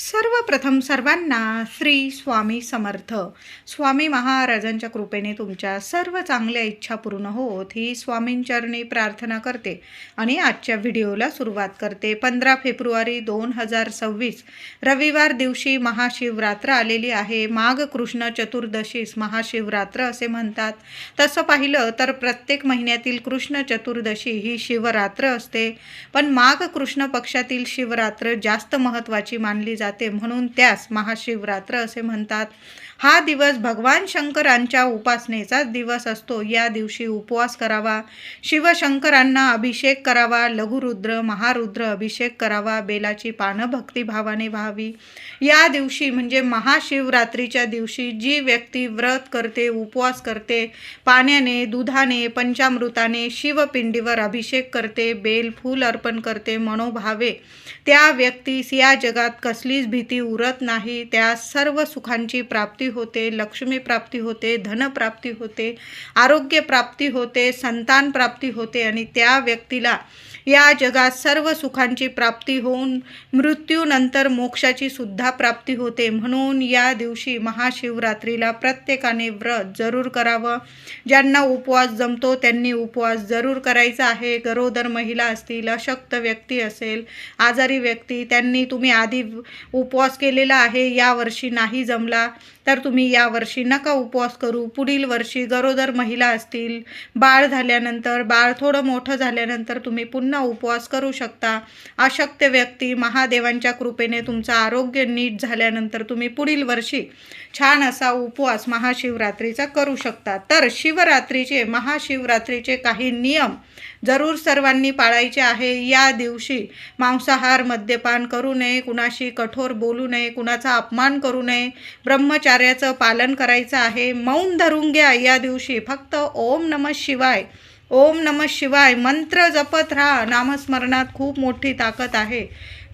सर्वप्रथम सर्वांना श्री स्वामी समर्थ. स्वामी महाराजांच्या कृपेने तुमच्या सर्व चांगल्या इच्छा पूर्ण होत ही स्वामींचरणी प्रार्थना करते आणि आजच्या व्हिडिओला सुरुवात करते. पंधरा फेब्रुवारी दोन हजार सव्वीस रविवार दिवशी महाशिवरात्र आलेली आहे. माघ कृष्ण चतुर्दशीस महाशिवरात्र असे म्हणतात. तसं पाहिलं तर प्रत्येक महिन्यातील कृष्ण चतुर्दशी ही शिवरात्र असते. पण माघ कृष्ण पक्षातील शिवरात्र जास्त महत्त्वाची मानली जाते. म्हणून त्यास महाशिवरात्र असे म्हणतात. हा दिवस भगवान शंकरांच्या उपासनेचाच दिवस असतो. या दिवशी उपवास करावा शिवशंकरांना अभिषेक करावा लघुरुद्र महारुद्र अभिषेक करावा बेलाची पानं भक्तिभावाने व्हावी. या दिवशी म्हणजे महाशिवरात्रीच्या दिवशी जी व्यक्ती व्रत करते उपवास करते पाण्याने दुधाने पंचामृताने शिवपिंडीवर अभिषेक करते बेल फूल अर्पण करते मनोभावे त्या व्यक्तीस या जगात कसलीच भीती उरत नाही. त्या सर्व सुखांची प्राप्ती होते लक्ष्मी प्राप्ती होते धनप्राप्ती होते आरोग्य प्राप्ती होते संतान प्राप्ती होते आणि त्या व्यक्तीला या जगात सर्व सुखांची प्राप्ती होऊन मृत्यूनंतर मोक्षाची सुद्धा प्राप्ती होते. म्हणून या दिवशी महाशिवरात्रीला प्रत्येकाने व्रत जरूर करावं. ज्यांना उपवास जमतो त्यांनी उपवास जरूर करायचा आहे. गरोदर महिला असतील अशक्त व्यक्ती असेल आजारी व्यक्ती त्यांनी तुम्ही आधी उपवास केलेला आहे यावर्षी नाही जमला तर तुम्ही यावर्षी नका उपवास करू. पुढील वर्षी गरोदर महिला असतील बाळ झाल्यानंतर बाळ थोडं मोठं झाल्यानंतर तुम्ही पुन्हा उपवास करू शकता. अशक्त व्यक्ती महादेवांच्या कृपेने तुमचं आरोग्य नीट झाल्यानंतर तुम्ही पुढील वर्षी छान असा उपवास महाशिवरात्रीचा करू शकता. तर शिवरात्रीचे महाशिवरात्रीचे काही नियम जरूर सर्वांनी पाळायचे आहे. या दिवशी मांसाहार मद्यपान करू नये कुणाशी कठोर बोलू नये कुणाचा अपमान करू नये ब्रह्मचार्याचं पालन करायचं आहे. मौन धरून घ्या या दिवशी. फक्त ओम नम शिवाय. ओम नम शिवाय. मंत्र जपत राहा. नामस्मरणात खूप मोठी ताकद आहे.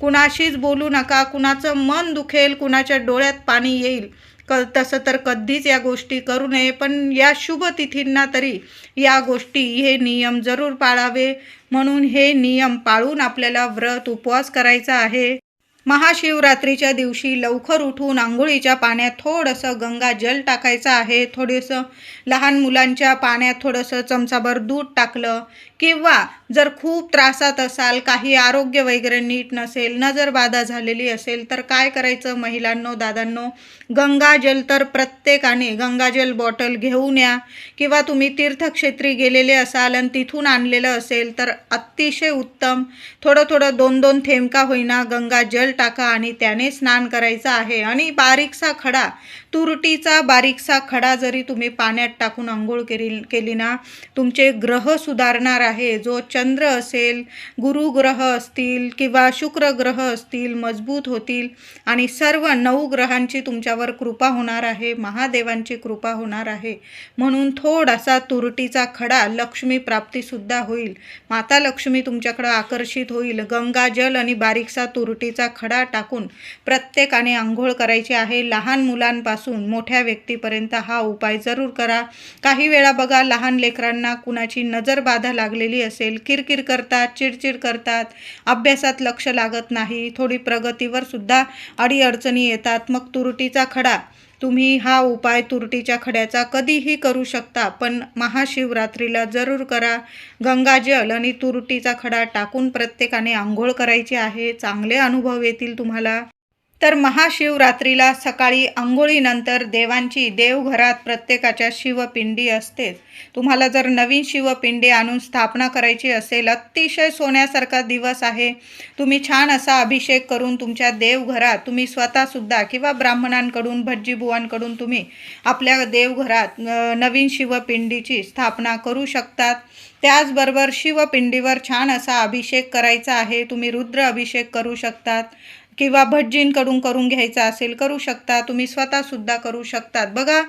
कुणाशीच बोलू नका. कुणाचं मन दुखेल कुणाच्या डोळ्यात पाणी येईल. क तसं तर कधीच या गोष्टी करू नये पण या शुभ तिथींना तरी या गोष्टी हे नियम जरूर पाळावे. म्हणून हे नियम पाळून आपल्याला व्रत उपवास करायचा आहे. महाशिवरात्रीच्या दिवशी लवकर उठून आंघोळीच्या पाण्यात थोडंसं गंगा जल टाकायचं आहे. थोडंसं लहान मुलांच्या पाण्यात थोडंसं चमचाभर दूध टाकलं किंवा जर खूप त्रासात असाल काही आरोग्य वगैरे नीट नसेल नजरबाधा झालेली असेल तर काय करायचं महिलांनो दादांनो? गंगाजल तर प्रत्येकाने गंगाजल बॉटल घेऊन या. किंवा तुम्ही तीर्थक्षेत्री गेलेले असाल आणि तिथून आणलेलं असेल तर अतिशय उत्तम. थोडं थोडं दोन दोन थेंबका होईना गंगाजल टाका आणि त्याने स्नान करायचं आहे. आणि बारीकसा खडा तुरटीचा बारीकसा खडा जरी तुम्ही पाण्यात टाकून आंघोळ केली केली ना तुमचे ग्रह सुधारणार आहे. जो चंद्र असेल गुरु ग्रह असतील किंवा शुक्र ग्रह असतील मजबूत होतील आणि सर्व नऊ ग्रहांची तुमच्यावर कृपा होणार आहे महादेवांची कृपा होणार आहे. म्हणून थोडासा तुरटीचा खडा लक्ष्मी प्राप्तीसुद्धा होईल. माता लक्ष्मी तुमच्याकडं आकर्षित होईल. गंगाजल आणि बारीकसा तुरटीचा खडा टाकून प्रत्येकाने आंघोळ करायची आहे. लहान मुलांपासून मोठ्या व्यक्तीपर्यंत हा उपाय जरूर करा. काही वेळा बघा लहान लेकरांना कुणाची नजर बाधा लागलेली असेल किरकिर करतात चिडचिड करतात अभ्यासात लक्ष लागत नाही थोडी प्रगतीवर सुद्धा अडीअडचणी येतात. मग तुरटीचा खडा. तुम्ही हा उपाय तुरटीच्या खड्याचा कधीही करू शकता पण महाशिवरात्रीला जरूर करा. गंगाजल आणि तुरटीचा खडा टाकून प्रत्येकाने आंघोळ करायची आहे. चांगले अनुभव येतील तुम्हाला. तर महाशिवरात्रीला सकाळी आंघोळीनंतर देवांची देवघरात प्रत्येकाच्या शिवपिंडी असतेच. तुम्हाला जर नवीन शिवपिंडी आणून स्थापना करायची असेल अतिशय सोन्यासारखा दिवस आहे. तुम्ही छान असा अभिषेक करून तुमच्या देवघरात तुम्ही स्वतःसुद्धा किंवा ब्राह्मणांकडून भटजीबुवांकडून तुम्ही आपल्या देवघरात नवीन शिवपिंडीची स्थापना करू शकतात. त्याचबरोबर शिवपिंडीवर छान असा अभिषेक करायचा आहे. तुम्ही रुद्र अभिषेक करू शकतात. किंवा भटजींकडून करून घ्यायचा असेल करू शकता. तुम्ही स्वतःसुद्धा करू शकतात. बघा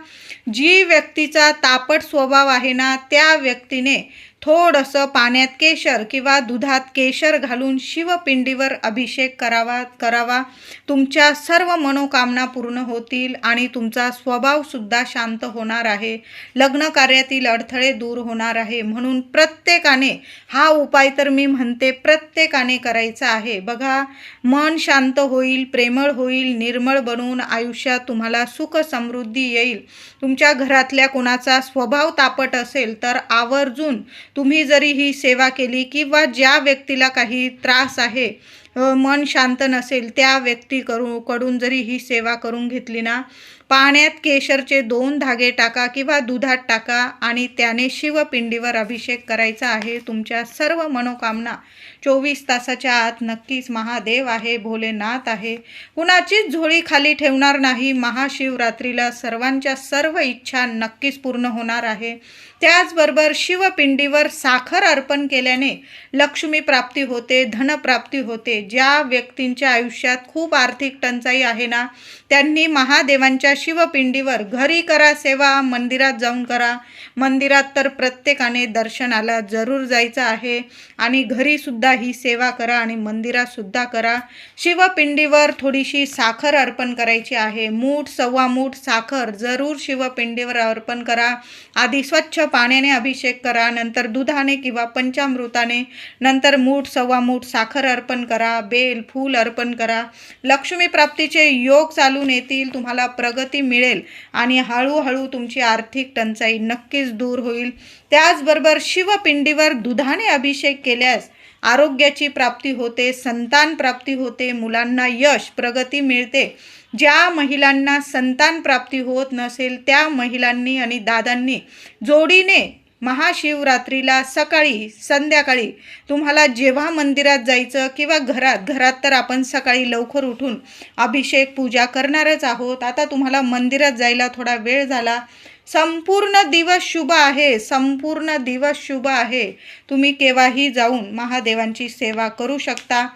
जी व्यक्तीचा तापट स्वभाव आहे ना त्या व्यक्तीने थोडंसं पाण्यात केशर किंवा दुधात केशर घालून शिवपिंडीवर अभिषेक करावा करावा. तुमच्या सर्व मनोकामना पूर्ण होतील आणि तुमचा स्वभावसुद्धा शांत होणार आहे. लग्न कार्यातील अडथळे दूर होणार आहे. म्हणून प्रत्येकाने हा उपाय तर मी म्हणते प्रत्येकाने करायचा आहे. बघा मन शांत होईल प्रेमळ होईल निर्मळ बनून आयुष्यात तुम्हाला सुख समृद्धी येईल. तुमच्या घरातल्या कोणाचा स्वभाव तापट असेल तर आवर्जून तुम्ही जरी ही सेवा केली किंवा ज्या व्यक्तीला काही त्रास आहे मन शांत नसेल त्या व्यक्ती करू कडून जरी ही सेवा करून घेतली ना पाण्यात केशरचे दोन धागे टाका किंवा दुधात टाका आणि त्याने शिवपिंडीवर अभिषेक करायचा आहे. तुमच्या सर्व मनोकामना चोवीस तासाच्या आत नक्कीच महादेव आहे भोलेनाथ आहे. कुणाचीच झोळी खाली ठेवणार नाही. महाशिवरात्रीला सर्वांच्या सर्व इच्छा नक्कीच पूर्ण होणार आहे. त्याचबरोबर शिवपिंडीवर साखर अर्पण केल्याने लक्ष्मी प्राप्ती होते धनप्राप्ती होते. ज्या व्यक्तींच्या आयुष्यात खूप आर्थिक टंचाई आहे ना त्यांनी महादेवांच्या शिवपिंडीवर घरी करा सेवा मंदिरात जाऊन करा. मंदिरात तर प्रत्येकाने दर्शनाला जरूर जायचं आहे आणि घरीसुद्धा ही सेवा करा आणि मंदिरातसुद्धा करा. शिवपिंडीवर थोडीशी साखर अर्पण करायची आहे. मूठ सव्वा मूठ साखर जरूर शिवपिंडीवर अर्पण करा. आधी स्वच्छ पाण्याने अभिषेक करा नंतर दुधाने किंवा पंचामृताने नंतर मूठ सव्वा मूठ साखर अर्पण करा बेल फूल अर्पण करा. लक्ष्मी प्राप्तीचे योग चालून येतील तुम्हाला प्रगती मिळेल आणि हळूहळू तुमची आर्थिक टंचाई नक्कीच दूर होईल. त्याचबरोबर शिवपिंडीवर दुधाने अभिषेक केल्यास आरोग्याची प्राप्ती होते संतान प्राप्ती होते मुलांना यश प्रगती मिळते. ज्या महिलांना संतान प्राप्ती होत नसेल त्या महिलांनी आणि दादांनी जोडीने महाशिवरात्रीला सकाळी संध्याकाळी तुम्हाला जेव्हा मंदिरात जायचं किंवा घरात घरात तर आपण सकाळी लवकर उठून अभिषेक पूजा करणारच आहोत. आता तुम्हाला मंदिरात जायला थोडा वेळ झाला. संपूर्ण दिवस शुभ आहे संपूर्ण दिवस शुभ आहे. तुम्ही केव्हाही जाऊन महादेवांची सेवा करू शकता.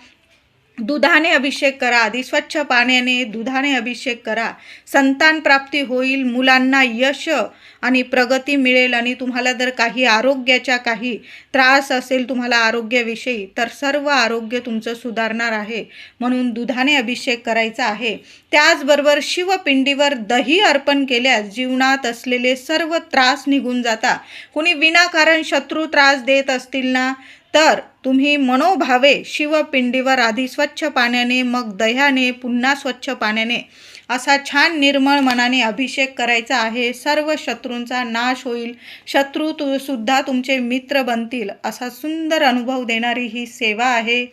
दुधाने अभिषेक करा आधी स्वच्छ पाण्याने दुधाने अभिषेक करा. संतान प्राप्ती होईल मुलांना यश आणि प्रगती मिळेल आणि तुम्हाला जर काही आरोग्याच्या काही त्रास असेल तुम्हाला आरोग्याविषयी तर सर्व आरोग्य तुमचं सुधारणार आहे. म्हणून दुधाने अभिषेक करायचा आहे. त्याचबरोबर शिवपिंडीवर दही अर्पण केल्यास जीवनात असलेले सर्व त्रास निघून जाता. कुणी विनाकारण शत्रू त्रास देत असतील ना? तर तुम्ही मनोभावे शिवपिंडीवर आधी स्वच्छ पाण्याने मग दह्याने पुन्हा स्वच्छ पाण्याने असा छान निर्मळ मनाने अभिषेक करायचा आहे. सर्व शत्रूंचा नाश होईल. शत्रू तु सुद्धा तुमचे मित्र बनतील असा सुंदर अनुभव देणारी ही सेवा आहे.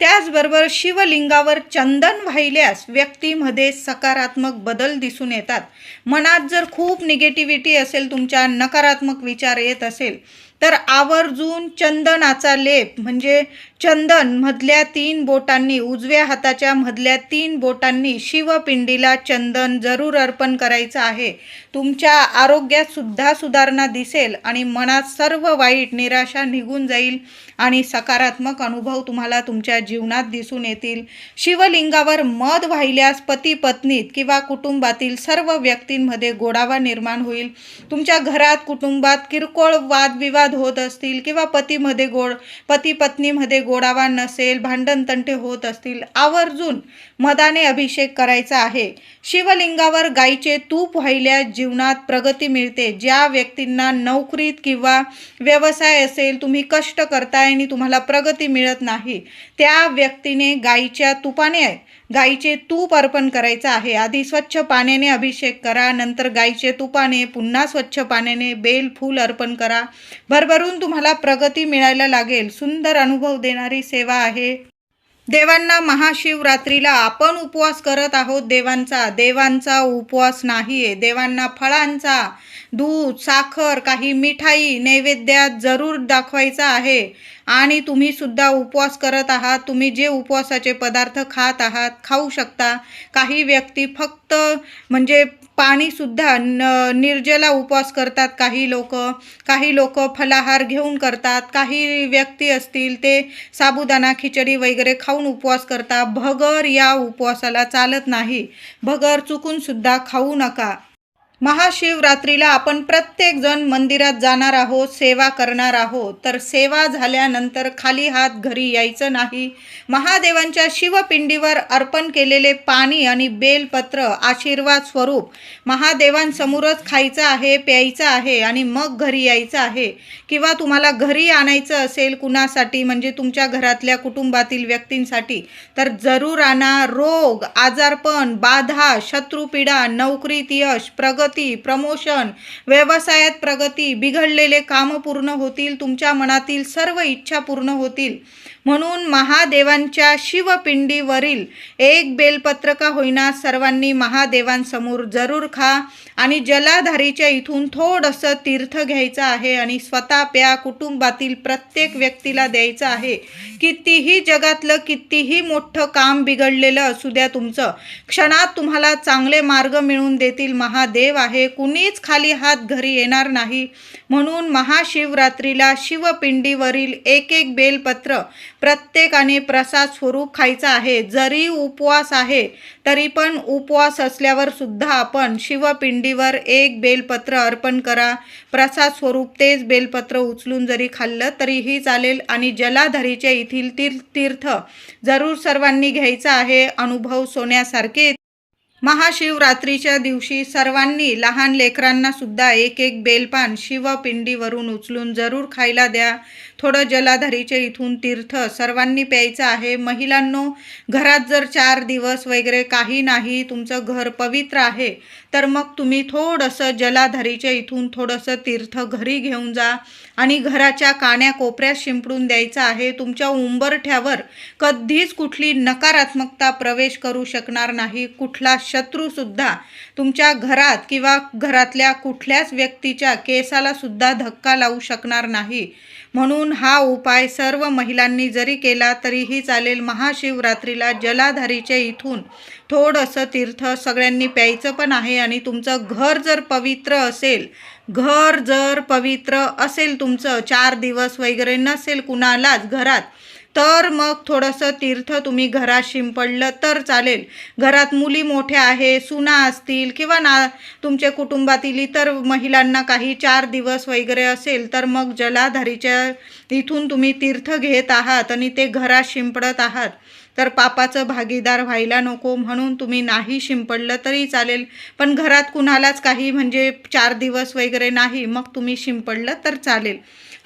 त्याचबरोबर शिवलिंगावर चंदन वाहिल्यास व्यक्तीमध्ये सकारात्मक बदल दिसून येतात. मनात जर खूप निगेटिव्हिटी असेल तुमच्या नकारात्मक विचार येत असेल तर आवर्जून चंदनाचा लेप म्हणजे चंदन मधल्या तीन बोटांनी उजव्या हाताच्या मधल्या तीन बोटांनी शिवपिंडीला चंदन जरूर अर्पण करायचं आहे. तुमच्या आरोग्यात सुद्धा सुधारणा दिसेल आणि मनात सर्व वाईट निराशा निघून जाईल आणि सकारात्मक अनुभव तुम्हाला तुमच्या जीवनात दिसून येतील. शिवलिंगावर मध वाहिल्यास पती पत्नीत किंवा कुटुंबातील सर्व व्यक्तींमध्ये गोडावा निर्माण होईल. तुमच्या घरात कुटुंबात किरकोळ वादविवाद होत असतील किंवा पतीमध्ये गोड पती पत्नीमध्ये गोडावा नसेल भांडण तंटे होत असतील आवर्जून मदाने अभिषेक करायचा आहे. शिवलिंगावर गाईचे तूप व्हायल्या जीवनात प्रगती मिळते. ज्या व्यक्तींना नोकरीत किंवा व्यवसाय असेल तुम्ही कष्ट करताय आणि तुम्हाला प्रगती मिळत नाही त्या व्यक्तीने गाईच्या तुपाने गाईचे तूप अर्पण करायचं आहे. आधी स्वच्छ पाण्याने अभिषेक करा नंतर गाईचे तुपाने पुन्हा स्वच्छ पाण्याने बेल फूल अर्पण करा. भरभरून तुम्हाला प्रगती मिळायला लागेल. सुंदर अनुभव देणारी सेवा आहे. देवांना महाशिवरात्रीला आपण उपवास करत आहोत देवांचा. देवांचा उपवास नाही आहे देवांना फळांचा दूध साखर काही मिठाई नैवेद्यात जरूर दाखवायचा आहे. आणि तुम्ही सुद्धा उपवास करत आहात. तुम्ही जे उपवासाचे पदार्थ खात आहात खाऊ शकता. काही व्यक्ती फक्त म्हणजे पाणीसुद्धा न निर्जला उपवास करतात. काही लोक काही लोक फलाहार घेऊन करतात. काही व्यक्ती असतील ते साबुदाणा खिचडी वगैरे खाऊन उपवास करतात. भगर या उपवासाला चालत नाही. भगर चुकूनसुद्धा खाऊ नका. महाशिवरात्रीला आपण प्रत्येक जण मंदिरात जाणार आहोत सेवा करणार आहोत. तर सेवा झाल्यानंतर खाली हात घरी यायचं नाही. महादेवांच्या शिवपिंडीवर अर्पण केलेले पाणी आणि बेलपत्र आशीर्वाद स्वरूप महादेवांसमोरच खायचं आहे प्यायचं आहे आणि मग घरी यायचं आहे. किंवा तुम्हाला घरी आणायचं असेल कुणासाठी म्हणजे तुमच्या घरातल्या कुटुंबातील व्यक्तींसाठी तर जरूर आणा. रोग आजारपण बाधा शत्रुपीडा नोकरीत यश प्रगत प्रमोशन व्यवसायात प्रगती बिघडलेले कामं पूर्ण होतील तुमच्या मनातील सर्व इच्छा पूर्ण होतील. म्हणून महादेवांच्या शिवपिंडीवरील एक बेलपत्र का होईना सर्वांनी महादेवांसमोर जरूर खा आणि जलाधारीच्या इथून थोडंसं तीर्थ घ्यायचं आहे आणि स्वतः प्या कुटुंबातील प्रत्येक व्यक्तीला द्यायचं आहे. कितीही जगातलं कितीही मोठं काम बिघडलेलं असू द्या तुमचं क्षणात तुम्हाला चांगले मार्ग मिळवून देतील. महादेव आहे कुणीच खाली हात घरी येणार नाही. म्हणून महाशिवरात्रीला शिवपिंडीवरील एक एक बेलपत्र प्रत्येकाने प्रसाद स्वरूप खायचा आहे जरी उपवास आहे तरी पण उपवास असल्यावर सुद्धा आपण शिवपिंडीवर एक बेलपत्र अर्पण करा. प्रसाद स्वरूप तेच बेलपत्र उचलून जरी खाल्लं तरीही चालेल आणि जलाधरीचे येथील तीर्थ तीर्थ जरूर सर्वांनी घ्यायचा आहे. अनुभव सोन्यासारखे. महाशिवरात्रीच्या दिवशी सर्वांनी लहान लेकरांना सुद्धा एक एक बेलपान शिवपिंडीवरून उचलून जरूर खायला द्या. थोडं जलाधारीचे इथून तीर्थ सर्वांनी प्यायचं आहे. महिलांनो घरात जर चार दिवस वगैरे काही नाही तुमचं घर पवित्र आहे तर मग तुम्ही थोडंसं जलाधारीच्या इथून थोडंसं तीर्थ घरी घेऊन जा आणि घराच्या काण्या कोपऱ्यात शिंपडून द्यायचं आहे. तुमच्या उंबरठ्यावर कधीच कुठली नकारात्मकता प्रवेश करू शकणार नाही. कुठला शत्रूसुद्धा तुमच्या घरात किंवा घरातल्या कुठल्याच व्यक्तीच्या केसाला सुद्धा धक्का लावू शकणार नाही. म्हणून हा उपाय सर्व महिलांनी जरी केला तरीही चालेल. महाशिवरात्रीला जलाधारीचे इथून थोडंसं तीर्थ सगळ्यांनी प्यायचं पण आहे आणि तुमचं घर जर पवित्र असेल घर जर पवित्र असेल तुमचं चार दिवस वगैरे नसेल कुणालाच घरात तर मग थोडंसं तीर्थ तुम्ही घरात शिंपडलं तर चालेल. घरात मुली मोठ्या आहे सुना असतील किंवा ना तुमच्या कुटुंबातील इतर महिलांना काही चार दिवस वगैरे असेल तर मग जलाधारीच्या इथून तुम्ही तीर्थ घेत आहात आणि ते घरात शिंपडत आहात. तर पापाचं भागीदार व्हायला नको म्हणून तुम्ही नाही शिंपडलं तरी चालेल. पण घरात कुणालाच काही म्हणजे चार दिवस वगैरे नाही मग तुम्ही शिंपडलं तर चालेल.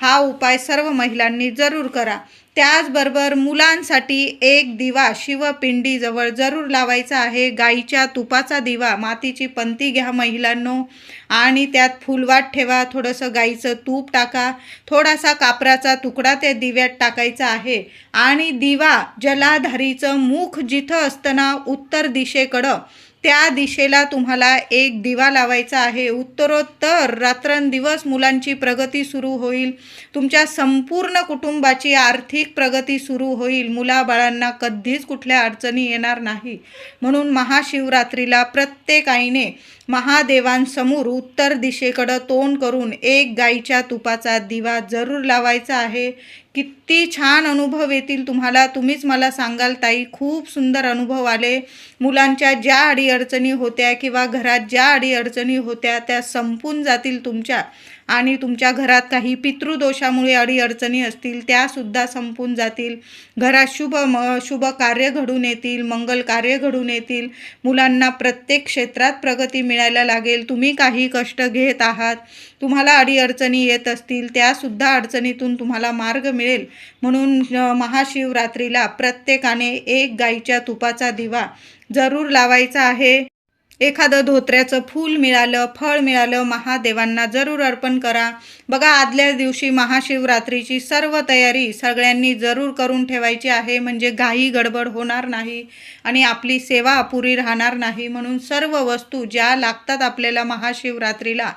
हा उपाय सर्व महिलांनी जरूर करा. त्याचबरोबर मुलांसाठी एक दिवा शिवपिंडीजवळ जरूर लावायचा आहे. गाईच्या तुपाचा दिवा मातीची पंती घ्या महिलांनो. आणि त्यात फुलवाट ठेवा थोडंसं गाईचं तूप टाका. थोडासा कापराचा तुकडा त्या दिव्यात टाकायचा आहे. आणि दिवा जलाधारीचं मुख जिथं असताना उत्तर दिशेकडं त्या दिशेला तुम्हाला एक दिवा लावायचा आहे. उत्तरोत्तर रात्रंदिवस मुलांची प्रगती सुरू होईल. तुमच्या संपूर्ण कुटुंबाची आर्थिक प्रगती सुरू होईल. मुलाबाळांना कधीच कुठल्या अडचणी येणार नाही. म्हणून महाशिवरात्रीला प्रत्येक आईने महादेवांसमोर उत्तर दिशेकडं तोंड करून एक गाईच्या तुपाचा दिवा जरूर लावायचा आहे. किती छान अनुभव येतील तुम्हाला. तुम्हीच मला सांगाल ताई खूप सुंदर अनुभव आले. मुलांच्या ज्या अडीअडचणी होत्या किंवा घरात ज्या अडीअडचणी होत्या त्या संपून जातील तुमच्या. आणि तुमच्या घरात काही पितृदोषामुळे अडीअडचणी असतील त्यासुद्धा संपून जातील. घरात शुभ म शुभ कार्य घडून येतील मंगल कार्य घडून येतील. मुलांना प्रत्येक क्षेत्रात प्रगती मिळायला लागेल. तुम्ही काही कष्ट घेत आहात. तुम्हाला अडीअडचणी येत असतील त्यासुद्धा अडचणीतून तुम्हाला मार्ग मिळेल. म्हणून महाशिवरात्रीला प्रत्येकाने एक गाईच्या तुपाचा दिवा जरूर लावायचा आहे. एखादं धोत्र्याचं फूल मिळालं फळ मिळालं महादेवांना जरूर अर्पण करा. बघा आदल्या दिवशी महाशिवरात्रीची सर्व तयारी सगळ्यांनी जरूर करून ठेवायची आहे म्हणजे घाई गडबड होणार नाही आणि आपली सेवा अपुरी राहणार नाही म्हणून सर्व वस्तू ज्या लागतात आपल्याला महाशिवरात्रीला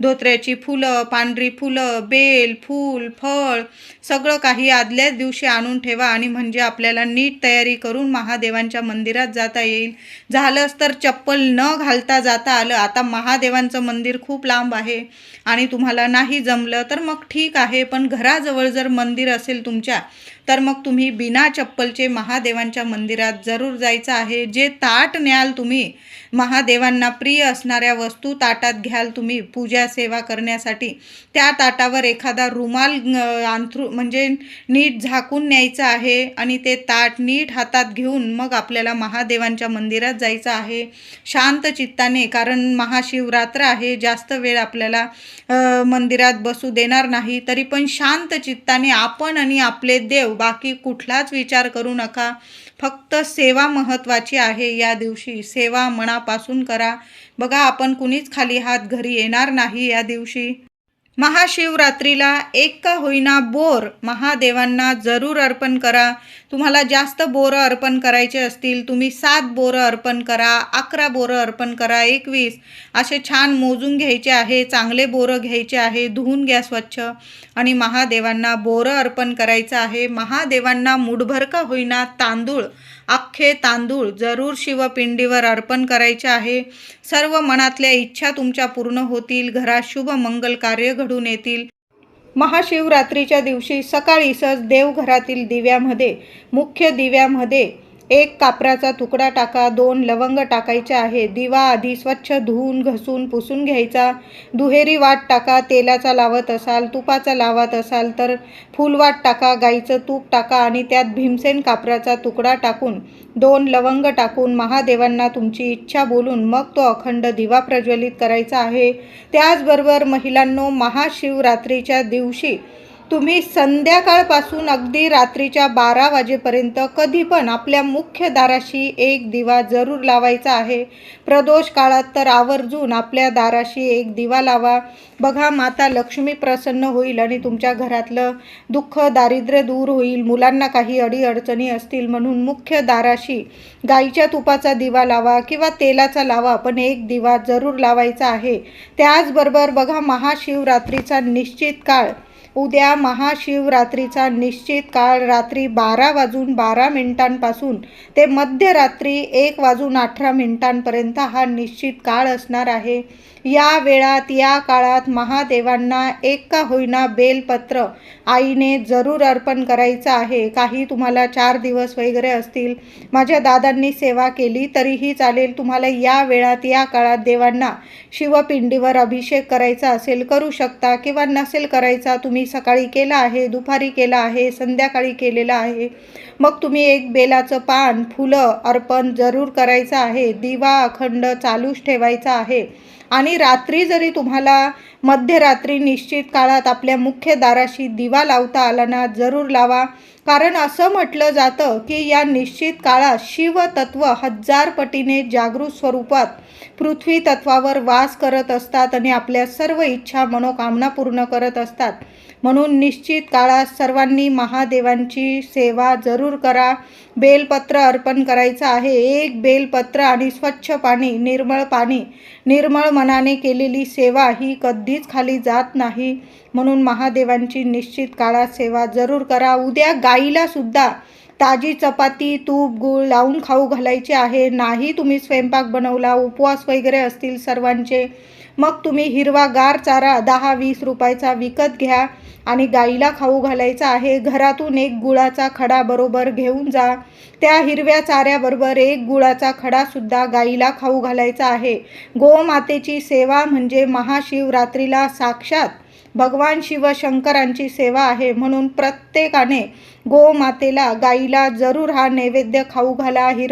धोत्र्याची फुलं पांढरी फुलं बेल फूल फळ सगळं काही आदल्याच दिवशी आणून ठेवा आणि म्हणजे आपल्याला नीट तयारी करून महादेवांच्या मंदिरात जाता येईल. झालंच तर चप्पल न घालता जाता आलं. आता महादेवांचं मंदिर खूप लांब आहे आणि तुम्हाला नाही जमलं तर मग ठीक आहे पण घराजवळ जर मंदिर असेल तुमच्या तर मग तुम्ही बिना चप्पलचे महादेवांच्या मंदिरात जरूर जायचं आहे. जे ताट न्याल तुम्ही महादेवांना प्रिय असणाऱ्या वस्तू ताटात घ्याल तुम्ही पूजा सेवा करण्यासाठी. त्या ताटावर एखादा रुमाल अंथरू म्हणजे नीट झाकून न्यायचं आहे आणि ते ताट नीट हातात घेऊन मग आपल्याला महादेवांच्या मंदिरात जायचं आहे. शांत चित्ताने कारण महाशिवरात्र आहे जास्त वेळ आपल्याला मंदिरात बसू देणार नाही. तरी पण शांत चित्ताने आपण आणि आपले देव बाकी कुठलाच विचार करू नका. फक्त सेवा महत्त्वाची आहे. या दिवशी सेवा मनापासून करा. बघा आपण कुणीच खाली हात घरी येणार नाही या दिवशी. महाशिवरात्रीला एक का होईना बोर महादेवांना जरूर अर्पण करा. तुम्हाला जास्त बोरं अर्पण करायचे असतील तुम्ही सात बोरं अर्पण करा अकरा बोरं अर्पण करा एकवीस असे छान मोजून घ्यायचे आहे चांगले बोरं घ्यायचे आहे धुवून घ्या स्वच्छ. आणि महादेवांना बोरं अर्पण करायचं आहे. महादेवांना मुठभर का होईना तांदूळ अख्खे तांदूळ जरूर शिवपिंडीवर अर्पण करायचे आहे. सर्व मनातल्या इच्छा तुमच्या पूर्ण होतील. घरात शुभ मंगल कार्य घडून येतील. महाशिवरात्रीच्या दिवशी सकाळी सहज देवघरातील दिव्यामध्ये मुख्य दिव्यामध्ये एक कापराचा तुकडा टाका दोन लवंग टाकायचे आहे. दिवा आधी स्वच्छ धुवून घसून पुसून घ्यायचा. दुहेरी वाट टाका तेलाचा लावत असाल तुपाचा लावत असाल तर फुलवाट टाका गाईचं तूप टाका आणि त्यात भीमसेन कापराचा तुकडा टाकून दोन लवंग टाकून महादेवांना तुमची इच्छा बोलून मग तो अखंड दिवा प्रज्वलित करायचा आहे. त्याचबरोबर महिलांनो महाशिवरात्रीच्या दिवशी तुम्ही संध्याकाळपासून अगदी रात्रीच्या बारा वाजेपर्यंत कधी पण आपल्या मुख्य दाराशी एक दिवा जरूर लावायचा आहे. प्रदोष काळात तर आवर्जून आपल्या दाराशी एक दिवा लावा. बघा माता लक्ष्मी प्रसन्न होईल आणि तुमच्या घरातलं दुःख दारिद्र्य दूर होईल. मुलांना काही अडीअडचणी असतील म्हणून मुख्य दाराशी गाईच्या तुपाचा दिवा लावा किंवा तेलाचा लावा. पण एक दिवा जरूर लावायचा आहे. त्याचबरोबर बघा महाशिवरात्रीचा निश्चित काळ. उद्या महाशिवरात्रीचा निश्चित काळ रात्री बारा वाजून बारा मिनिटांपासून ते मध्यरात्री एक वाजून अठरा मिनिटांपर्यंत हा निश्चित काळ असणार आहे. या वेळात या काळात महादेवांना एक का होईना बेलपत्र आईने जरूर अर्पण करायचं आहे. काही तुम्हाला चार दिवस वगैरे असतील. माझ्या दादांनी सेवा केली तरीही चालेल. तुम्हाला या वेळात या काळात देवांना शिवपिंडीवर अभिषेक करायचा असेल करू शकता किंवा नसेल करायचा तुम्ही सकाळी केला आहे दुपारी केला आहे संध्याकाळी केलेला आहे. मग तुम्ही एक बेलाचं पान फुलं अर्पण जरूर करायचं आहे. दिवा अखंड चालूच ठेवायचा आहे. आणि रात्री जरी तुम्हाला मध्यरात्री निश्चित काळात आपल्या मुख्य दाराशी दिवा लावता आला ना जरूर लावा. कारण असं म्हटलं जातं की या निश्चित काळात शिवतत्व हजार पटीने जागृत स्वरूपात पृथ्वी तत्वावर वास करत असतात आणि आपल्या सर्व इच्छा मनोकामना पूर्ण करत असतात. म्हणून निश्चित काळात सर्वांनी महादेवांची सेवा जरूर करा. बेलपत्र अर्पण करायचं आहे. एक बेलपत्र आणि स्वच्छ पाणी निर्मळ पाणी निर्मळ मनाने केलेली सेवा ही कधीच खाली जात नाही. म्हणून महादेवांची निश्चित काळात सेवा जरूर करा. उद्या गाईला सुद्धा ताजी चपाती तूप गूळ लावून खाऊ घालायचे आहे. नाही तुम्ही स्वयंपाक बनवला उपवास वगैरे असतील सर्वांचे मग तुम्ही हिरवा गार चारा दहा वीस रुपयाचा विकत घ्या आणि गाईला खाऊ घालायचा आहे. घरातून एक गुळाचा खडा बरोबर घेऊन जा. त्या हिरव्या चाऱ्याबरोबर एक गुळाचा खडासुद्धा गाईला खाऊ घालायचा आहे. गोमातेची सेवा म्हणजे महाशिवरात्रीला साक्षात भगवान शिवशंकरांची सेवा आहे. म्हणून प्रत्येकाने गोमातेला गाईला जरूर हा नैवेद्य खाऊ घाला. हिर